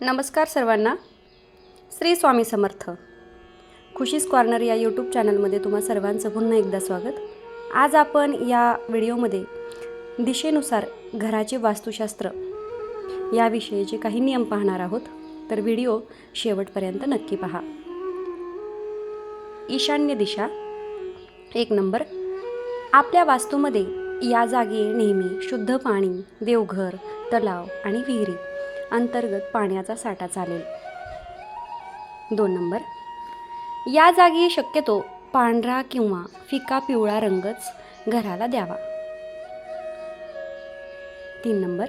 नमस्कार सर्वांना. श्री स्वामी समर्थ. खुशीस कॉर्नर या यूट्यूब चॅनलमध्ये तुम्हा सर्वांचं पुन्हा एकदा स्वागत. आज आपण या व्हिडिओमध्ये दिशेनुसार घराचे वास्तुशास्त्र याविषयीचे काही नियम पाहणार आहोत. तर व्हिडिओ शेवटपर्यंत नक्की पहा. ईशान्य दिशा एक नंबर. आपल्या वास्तूमध्ये या जागी नेहमी शुद्ध पाणी देवघर तलाव आणि विहिरी. अंतर्गत पाण्याचा साठा चालेल. दोन नंबर. या जागी शक्यतो पांढरा किंवा फिका पिवळा रंगच घराला द्यावा. तीन नंबर.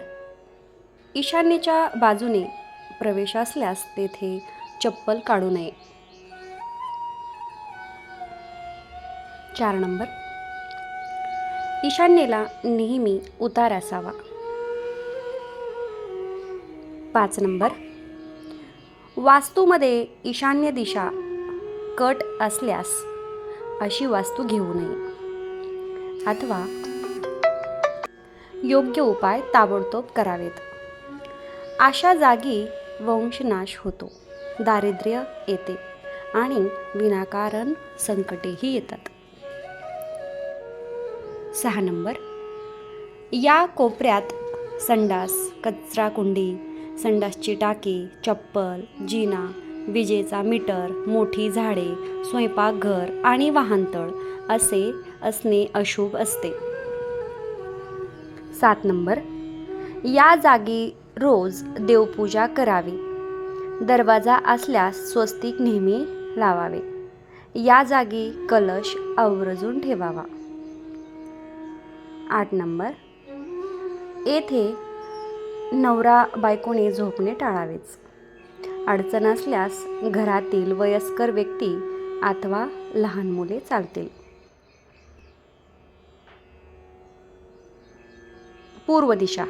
ईशान्येच्या बाजूने प्रवेश असल्यास तेथे चप्पल काढू नये. चार नंबर. ईशान्येला नेहमी उतार असावा. पाच नंबर. वास्तूमध्ये ईशान्य दिशा कट असल्यास अशी वास्तू घेऊ नये. अथवा योग्य उपाय ताबडतोब करावेत. अशा जागी वंशनाश होतो. दारिद्र्य येते आणि विनाकारण संकटेही येतात. सहा नंबर. या कोपऱ्यात संडास कचरा कुंडी संडासची टाकी चप्पल जिना विजेचा मीटर मोठी झाडे स्वयंपाकघर आणि वाहनतळ असे असणे अशुभ असते. सात नंबर. या जागी रोज देवपूजा करावी. दरवाजा असल्यास स्वस्तिक नेहमी लावावे. या जागी कलश आवर्जून ठेवावा. आठ नंबर. येथे नवरा बायकोने झोपणे टाळावेच. अडचण असल्यास घरातील वयस्कर व्यक्ती अथवा लहान मुले चालतील. पूर्व दिशा.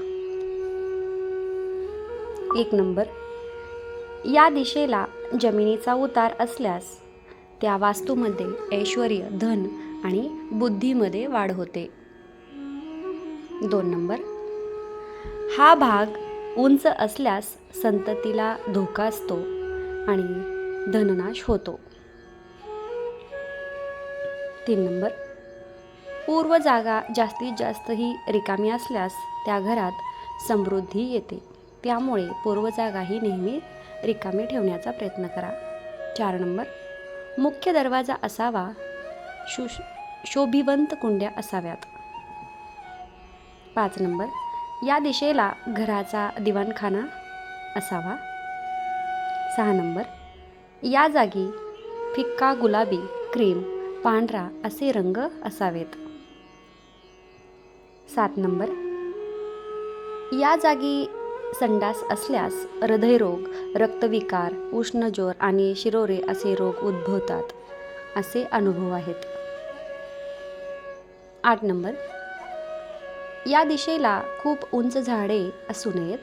एक नंबर. या दिशेला जमिनीचा उतार असल्यास त्या वास्तूमध्ये ऐश्वर धन आणि बुद्धीमध्ये वाढ होते. दोन नंबर. हा भाग उंच असल्यास संततीला धोका असतो आणि धननाश होतो. तीन नंबर. पूर्व जागा जास्तीत जास्त ही रिकामी असल्यास त्या घरात समृद्धी येते. त्यामुळे पूर्व जागा ही नेहमी रिकामी ठेवण्याचा प्रयत्न करा. चार नंबर. मुख्य दरवाजा असावा. शु शोभिवंत कुंड्या असाव्यात. पाच नंबर. या दिशेला घराचा दिवाणखाना असावा. सहा नंबर. या जागी फिक्का गुलाबी क्रीम पांढरा असे रंग असावेत. सात नंबर. या जागी संडास असल्यास हृदयरोग रक्तविकार उष्णज्वर आणि शिरोरे असे रोग उद्भवतात असे अनुभव आहेत. आठ नंबर. या दिशेला खूप उंच झाडे असू नयेत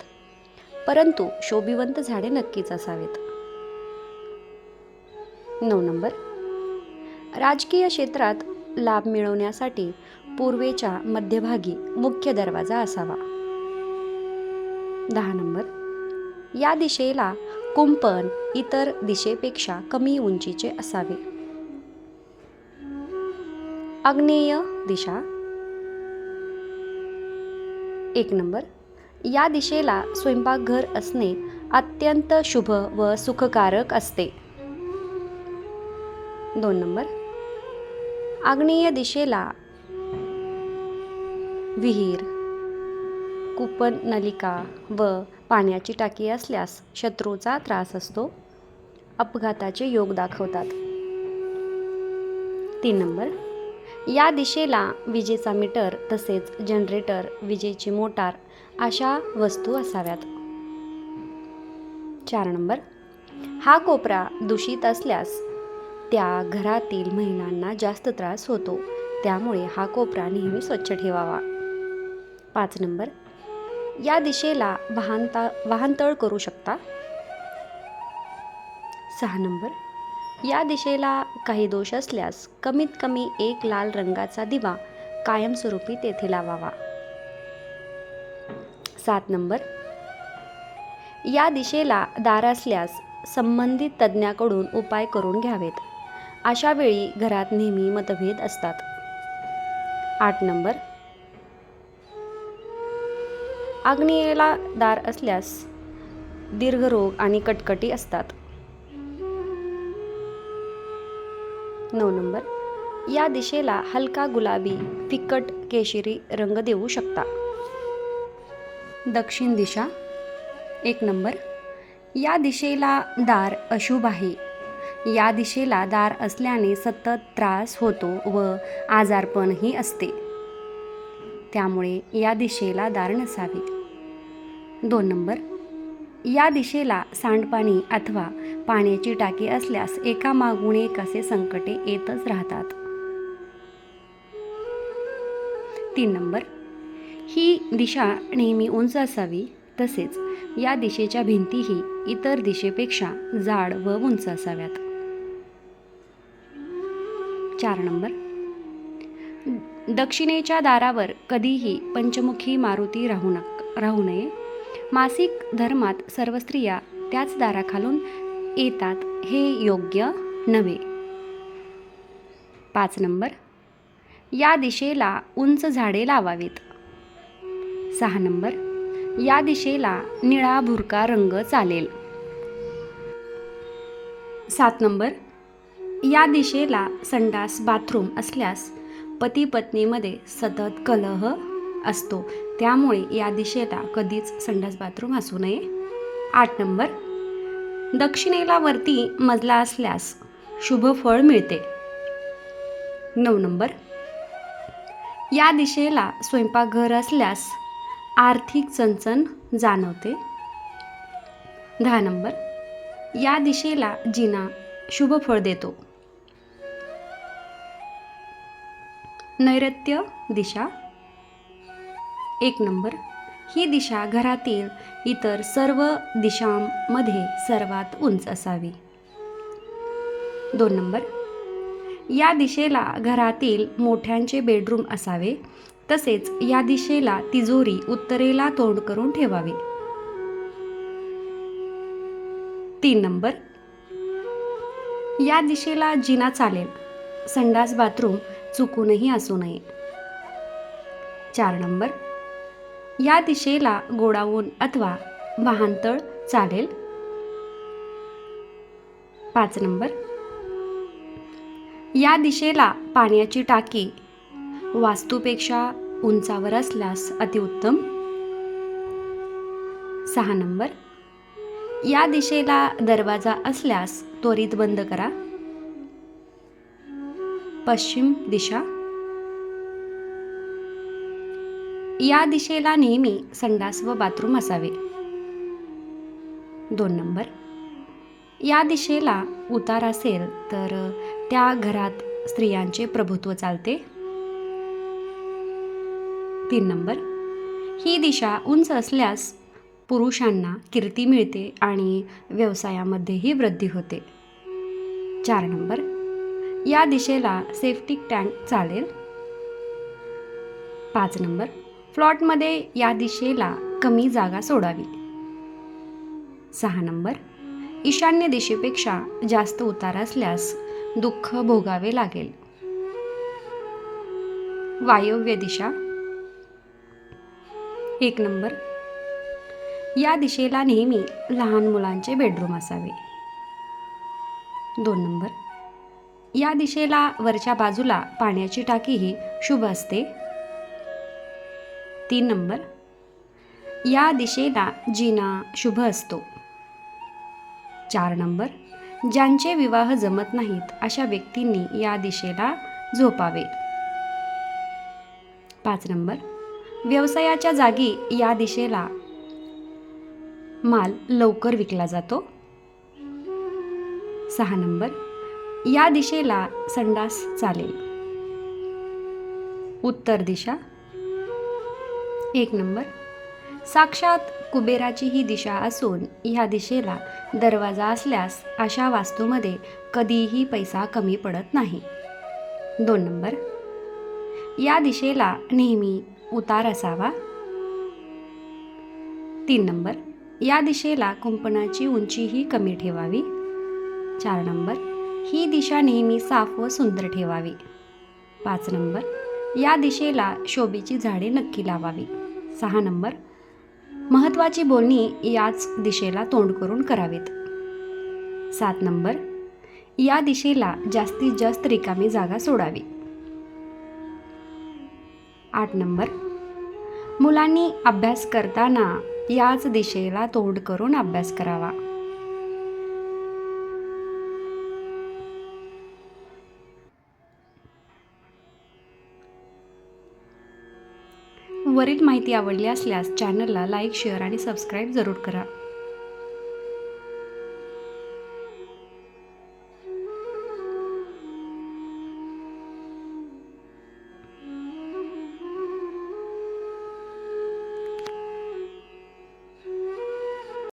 परंतु शोभिवंत झाडे नक्कीच असावेत. नऊ नंबर. राजकीय क्षेत्रात लाभ मिळवण्यासाठी पूर्वेच्या मध्यभागी मुख्य दरवाजा असावा. दहा नंबर. या दिशेला कुंपण इतर दिशेपेक्षा कमी उंचीचे असावे. आग्नेय दिशा. एक नंबर. या दिशेला स्वयंपाकघर असणे अत्यंत शुभ व सुखकारक असते. दोन नंबर. आग्नेय दिशेला विहीर कुपन नलिका व पाण्याची टाकी असल्यास शत्रूचा त्रास असतो. अपघाताचे योग दाखवतात. तीन नंबर. या दिशेला विजेचा मीटर तसेच जनरेटर विजेची मोटार अशा वस्तू असाव्यात. चार नंबर. हा कोपरा दूषित असल्यास त्या घरातील महिलांना जास्त त्रास होतो. त्यामुळे हा कोपरा नेहमी स्वच्छ ठेवावा. पाच नंबर. या दिशेला वाहनता वाहनतळ करू शकता? सहा नंबर. या दिशेला काही दोष असल्यास कमीत कमी एक लाल रंगाचा दिवा कायमस्वरूपी तेथे लावावा. सात नंबर. या दिशेला दार असल्यास संबंधित तज्ज्ञाकडून उपाय करून घ्यावेत. अशा वेळी घरात नेहमी मतभेद असतात. आठ नंबर. आग्नेयेला दार असल्यास दीर्घरोग आणि कटकटी असतात. नऊ नंबर. या दिशेला हलका गुलाबी फिकट केशरी रंग देऊ शकता. दक्षिण दिशा एक नंबर. या दिशेला दार अशुभ आहे. या दिशेला दार असल्याने सतत त्रास होतो व आजारपणही असते. त्यामुळे या दिशेला दार नसावे. दोन नंबर. या दिशेला सांडपाणी अथवा पाण्याची टाकी असल्यास एका मागून एक असे संकटे येतच राहतात. तीन नंबर. ही दिशा नेहमी उंच असावी तसेच या दिशेच्या भिंतीही इतर दिशेपेक्षा जाड व उंच असाव्यात. चार नंबर. दक्षिणेच्या दारावर कधीही पंचमुखी मारुती राहू नक राहू नये. मासिक धर्मात सर्व स्त्रिया त्याच दाराखालून येतात हे योग्य नव्हे. पाच नंबर. या दिशेला उंच झाडे लावावीत. सहा नंबर. या दिशेला निळा भुरका रंग चालेल. सात नंबर. या दिशेला संडास बाथरूम असल्यास पती पत्नीमध्ये सतत कलह असतो. त्यामुळे या दिशेला कधीच संडास बाथरूम असू नये. आठ नंबर. दक्षिणेला वरती मजला असल्यास शुभ फळ मिळते. नऊ नंबर. या दिशेला स्वयंपाकघर असल्यास आर्थिक चणचण जाणवते. दहा नंबर. या दिशेला जिना शुभ फळ देतो. नैऋत्य दिशा. एक नंबर. ही दिशा घरातील इतर सर्व दिशांमध्ये सर्वात उंच असावी. दोन नंबर. या दिशेला घरातील मोठ्यांचे बेडरूम असावे तसेच या दिशेला तिजोरी उत्तरेला तोंड करून ठेवावी. तीन नंबर. या दिशेला जिना चालेल संडास बाथरूम चुकूनही असू नये. चार नंबर. या दिशेला गोडाऊन अथवा वाहनतळ चालेल. पाच नंबर. या दिशेला पाण्याची टाकी वास्तूपेक्षा उंचावर असल्यास अतिउत्तम सहा नंबर. या दिशेला दरवाजा असल्यास त्वरित बंद करा. पश्चिम दिशा. या दिशेला नेहमी संडास व बाथरूम असावे. दोन नंबर. या दिशेला उतार असेल तर त्या घरात स्त्रियांचे प्रभुत्व चालते. तीन नंबर. ही दिशा उंच असल्यास पुरुषांना कीर्ती मिळते आणि व्यवसायामध्येही वृद्धी होते. चार नंबर. या दिशेला सेफ्टिक टँक चालेल. पाच नंबर. प्लॉटमध्ये या दिशेला कमी जागा सोडावी. सहा नंबर. ईशान्य दिशेपेक्षा जास्त उतार असल्यास दुःख भोगावे लागेल. वायव्य दिशा. एक नंबर. या दिशेला नेहमी लहान मुलांचे बेडरूम असावे. दोन नंबर. या दिशेला वरच्या बाजूला पाण्याची टाकीही शुभ असते. तीन नंबर. या दिशेला जिना शुभ असतो. चार नंबर. ज्यांचे विवाह जमत नाहीत अशा व्यक्तींनी या दिशेला झोपावे. पाच नंबर. व्यवसायाच्या जागी या दिशेला माल लवकर विकला जातो. सहा नंबर. या दिशेला संडास चालेल. उत्तर दिशा. एक नंबर. साक्षात कुबेराची ही दिशा असून ह्या दिशेला दरवाजा असल्यास अशा वास्तूमध्ये कधीही पैसा कमी पडत नाही. दोन नंबर. या दिशेला नेहमी उतार असावा. तीन नंबर. या दिशेला कुंपणाची उंचीही कमी ठेवावी. चार नंबर. ही दिशा नेहमी साफ व सुंदर ठेवावी. पाच नंबर. या दिशेला शोभेची झाडे नक्की लावावी. सहा नंबर. महत्त्वाची बोलणी याच दिशेला तोंड करून करावीत. सात नंबर. या दिशेला जास्तीत जास्त रिकामी जागा सोडावी. आठ नंबर. मुलांनी अभ्यास करताना याच दिशेला तोंड करून अभ्यास करावा. वरील माहिती आवडली असल्यास चॅनलला लाईक शेअर आणि सबस्क्राईब जरूर करा.